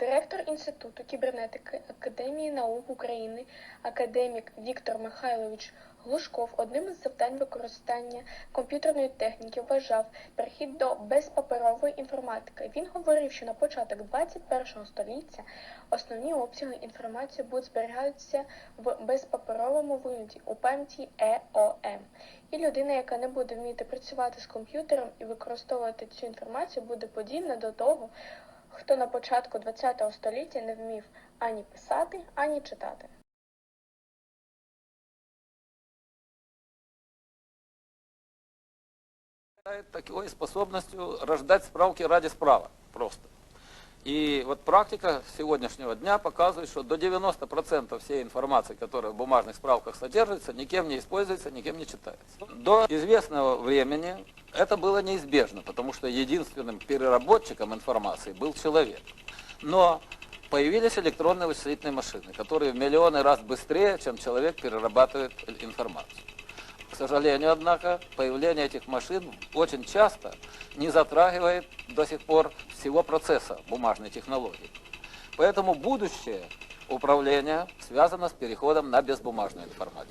Директор Інституту кібернетики Академії наук України, академік Віктор Михайлович Глушков одним із завдань використання комп'ютерної техніки вважав перехід до безпаперової інформатики. Він говорив, що на початок 21 століття основні обсяги інформації будуть зберігатися в безпаперовому вигляді у пам'яті ЕОМ. І людина, яка не буде вміти працювати з комп'ютером і використовувати цю інформацію, буде подібна до того, хто на початку ХХ століття не вмів ані писати, ані читати. такой способностью рождать справки ради справок просто. И вот практика сегодняшнего дня показывает, что до 90% всей информации, которая в бумажных справках содержится, никем не используется, никем не читается. До известного времени это было неизбежно, потому что единственным переработчиком информации был человек. Но появились электронные вычислительные машины, которые в миллионы раз быстрее, чем человек перерабатывает информацию. К сожалению, однако, появление этих машин очень часто не затрагивает до сих пор всего процесса бумажной технологии. Поэтому будущее управления связано с переходом на безбумажную информатику.